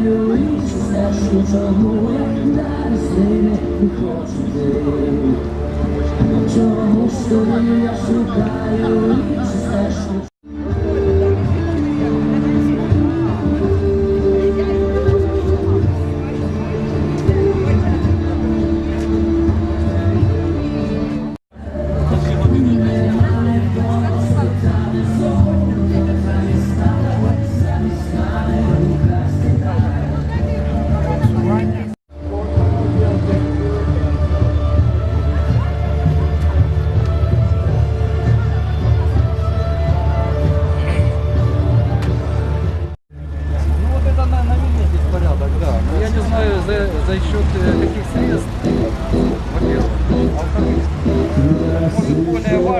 шукаю і стежу, чому я зараз не хочу ти. Чому ж тобі я шукаю і стежу,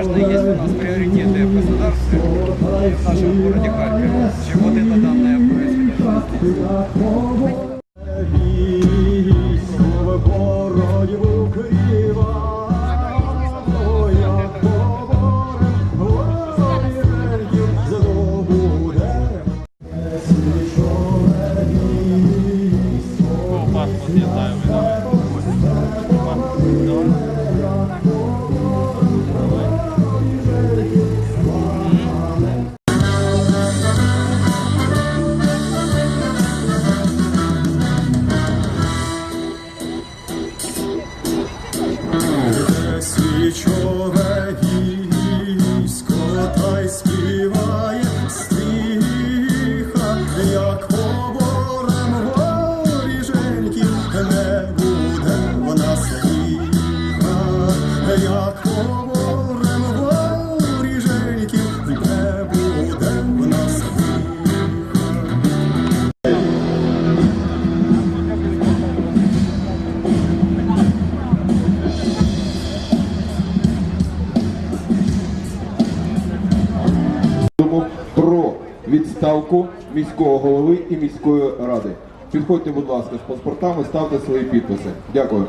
более важные есть у нас приоритеты в государстве, в нашем городе Харькове, чем вот это данное происходит. Свічове військо, співає відставку міського голови і міської ради. Підходьте, будь ласка, з паспортами, ставте свої підписи. Дякую.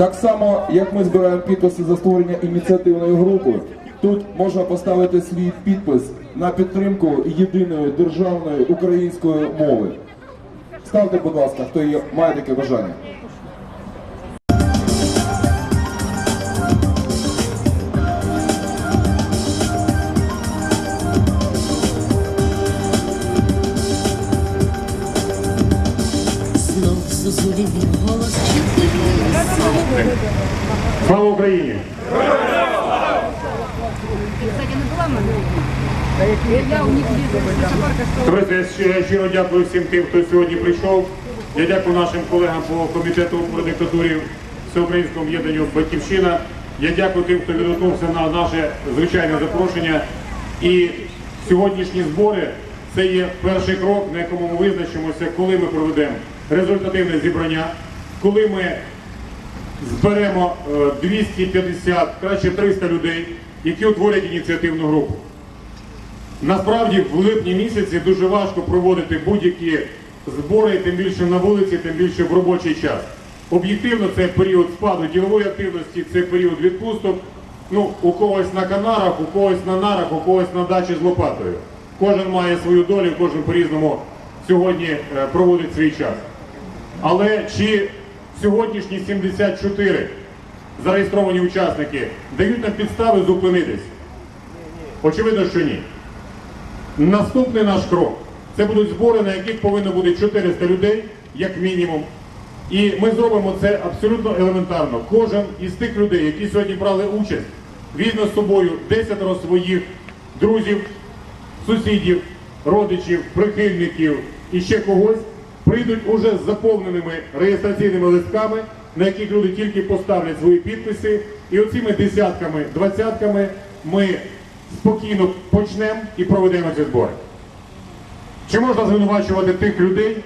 Так само, як ми збираємо підписи за створення ініціативної групи, тут можна поставити свій підпис на підтримку єдиної державної української мови. Ставте, будь ласка, хто є, має таке бажання. У них вижу, Сахарка, що Товариство, я щиро дякую всім тим, хто сьогодні прийшов. Я дякую нашим колегам по комітету про диктатурі Всеукраїнському об'єднанню Батьківщина. Я дякую тим, хто відгукнувся на наше звичайне запрошення. І сьогоднішні збори це є перший крок, на якому ми визначимося, коли ми проведемо результативне зібрання, коли ми зберемо е, 250, краще 300 людей, які утворять ініціативну групу. Насправді в липні місяці дуже важко проводити будь-які збори, тим більше на вулиці, тим більше в робочий час. Об'єктивно це період спаду ділової активності, це період відпусток. Ну, у когось на канарах, у когось на нарах, у когось на дачі з лопатою. Кожен має свою долю, кожен по-різному сьогодні е, проводить свій час. Але чи сьогоднішні 74 зареєстровані учасники дають нам підстави зупинитись? Очевидно, що ні. Наступний наш крок це будуть збори, на яких повинно бути 400 людей, як мінімум. І ми зробимо це абсолютно елементарно. Кожен із тих людей, які сьогодні брали участь, візьме з собою 10 своїх друзів, сусідів, родичів, прихильників і ще когось, прийдуть уже з заповненими реєстраційними листками, на яких люди тільки поставлять свої підписи, і оцими десятками, двадцятками ми спокійно почнемо і проведемо ці збори. Чи можна звинувачувати тих людей,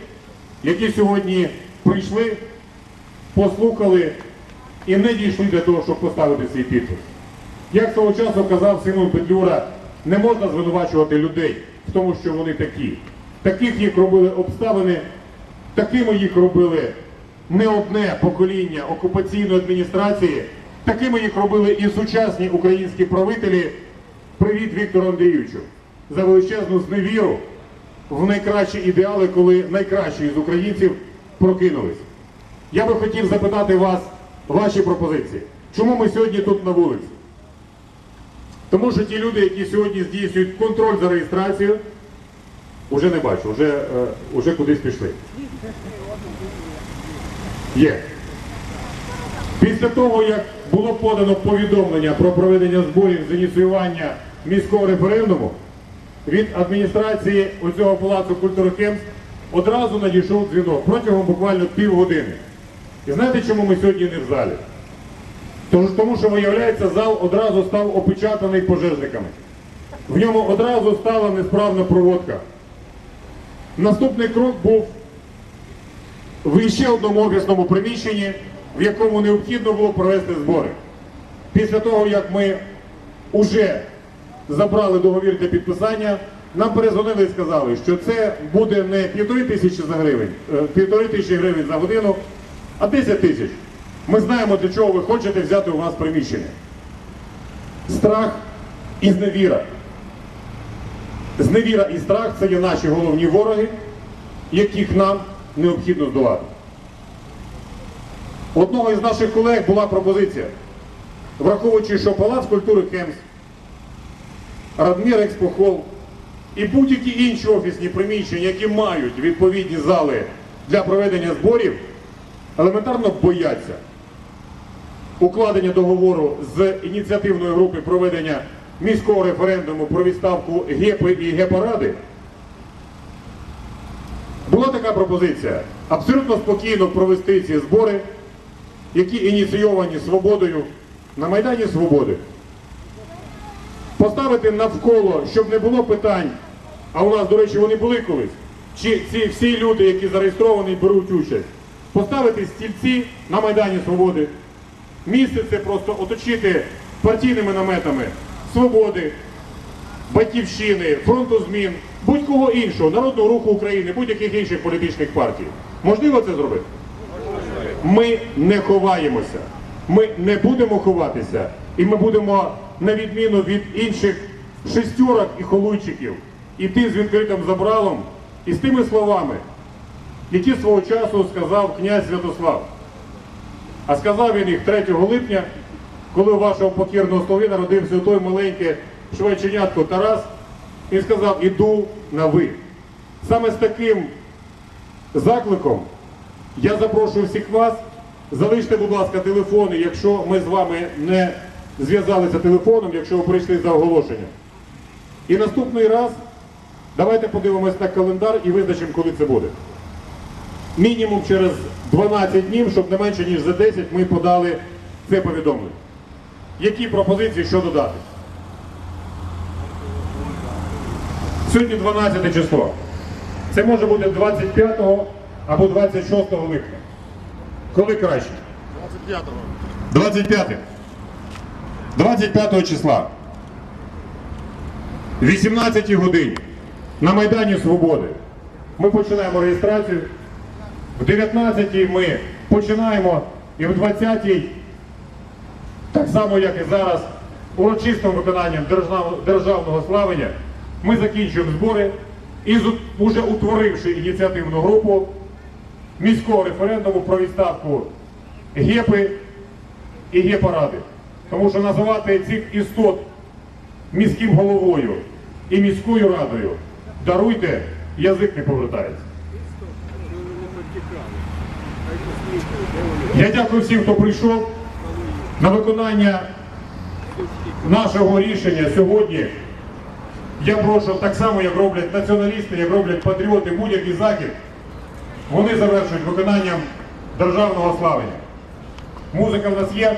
які сьогодні прийшли, послухали і не дійшли для того, щоб поставити свій підпис? Як свого часу казав Симон Петлюра, не можна звинувачувати людей в тому, що вони такі. Таких їх робили обставини, такими їх робили не одне покоління окупаційної адміністрації, такими їх робили і сучасні українські правителі. Привіт Віктору Андрійовичу за величезну зневіру в найкращі ідеали, коли найкращі з українців прокинулись. Я би хотів запитати вас ваші пропозиції. Чому ми сьогодні тут на вулиці? Тому що ті люди, які сьогодні здійснюють контроль за реєстрацією, уже не бачу, вже, е, кудись пішли. Є. Після того, як було подано повідомлення про проведення зборів з ініціювання міського референдуму, від адміністрації оцього палацу культури Хемс одразу надійшов дзвінок протягом буквально півгодини. І знаєте, чому ми сьогодні не в залі? Тому, що виявляється, зал одразу став опечатаний пожежниками. В ньому одразу стала несправна проводка. Наступний крок був в ще одному офісному приміщенні, в якому необхідно було провести збори. Після того, як ми вже забрали договір для підписання, нам перезвонили і сказали, що це буде не півтори тисячі за гривень, е, півтори тисячі гривень за годину, а 10 тисяч. Ми знаємо, для чого ви хочете взяти у нас приміщення. Страх і зневіра. Зневіра і страх це є наші головні вороги, яких нам необхідно здолати. Одного із наших колег була пропозиція, враховуючи, що Палац культури Хемс, Радмір Експохол і будь-які інші офісні приміщення, які мають відповідні зали для проведення зборів, елементарно бояться укладення договору з ініціативної групи проведення міського референдуму про відставку ГЕПи і ГЕПаради. Була така пропозиція абсолютно спокійно провести ці збори, які ініційовані свободою на Майдані Свободи. Поставити навколо, щоб не було питань, а у нас, до речі, вони були колись, чи ці всі люди, які зареєстровані, беруть участь, поставити стільці на Майдані Свободи, місце це просто оточити партійними наметами свободи, батьківщини, фронту змін, будь-кого іншого, Народного руху України, будь-яких інших політичних партій. Можливо це зробити? Ми не ховаємося. Ми не будемо ховатися. І ми будемо, на відміну від інших шестерок і холуйчиків, іти з відкритим забралом і з тими словами, які свого часу сказав князь Святослав. А сказав він їх 3 липня, коли у вашого покірного столі народився той маленький швайченятко Тарас, він сказав, іду на ви. Саме з таким закликом я запрошую всіх вас. Залиште, будь ласка, телефони, якщо ми з вами не зв'язалися телефоном, якщо ви прийшли за оголошенням. І наступний раз давайте подивимось на календар і визначимо, коли це буде. Мінімум через 12 днів, щоб не менше ніж за 10, ми подали це повідомлення. Які пропозиції що додати? Сьогодні 12 число. Це може бути 25 або 26 липня. Коли краще? 25-го. 25. 25 числа. 18 годині на Майдані Свободи. Ми починаємо реєстрацію. В 19 ми починаємо і в 20 так само, як і зараз, урочистим виконанням державного славення, ми закінчуємо збори і уже утворивши ініціативну групу міського референдуму про відставку ГЕПи і ГЕПаради. Тому що називати цих істот міським головою і міською радою, даруйте, язик не повертається. Я дякую всім, хто прийшов на виконання нашого рішення сьогодні. Я прошу так само, як роблять націоналісти, як роблять патріоти, будь-який захід, вони завершують виконанням державного славлення. Музика в нас є.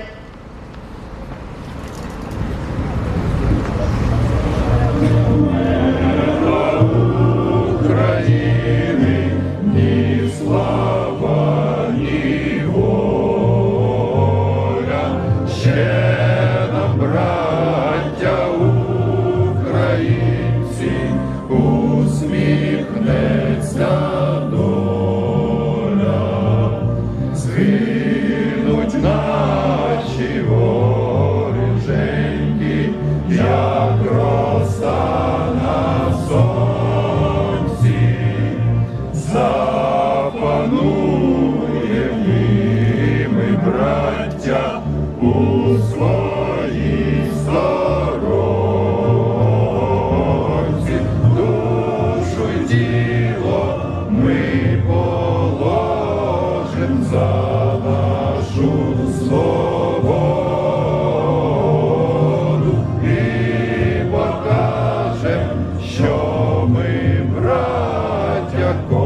miracle.